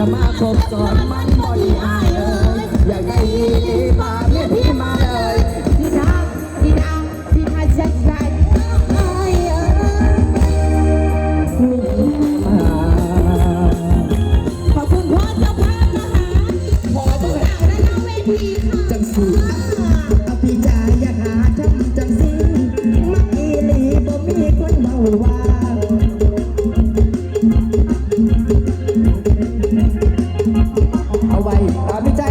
อย่ามาคบซ้อนมันบอดีอายเลยอยากได้ดีพาเมียพี่มาเลยสีดาสีดาสีไทยใช่ใช่มีมาขอบคุณพ่อเจ้าภาพนะคะพอต้องเอาด้านหน้าเวทีค่ะจังสีอภิจายหา เอาไว้ตามใจ